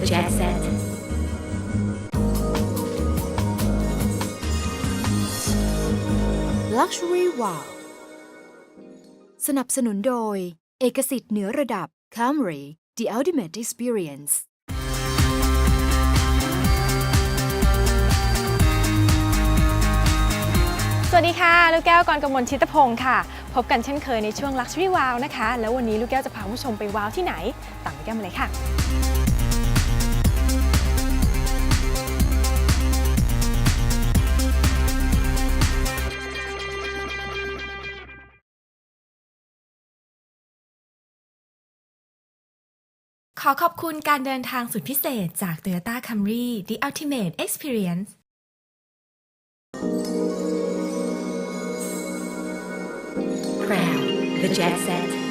Jet Set Luxury Wow สนับสนุนโดย เอกสิทธิ์เหนือระดับ Camry The Ultimate Experience สวัสดีค่ะ ลูกแก้วกรกมลชิตพงศ์ค่ะ พบกันเช่นเคยในช่วง Luxury Wow นะคะ แล้ววันนี้ลูกแก้วจะพาคุณผู้ชมไปว้าวที่ไหน ตามลูกแก้วมาเลยค่ะ ขอขอบคุณการเดินทางสุดพิเศษจาก Toyota Camry The Ultimate Experience Crown The Jet Set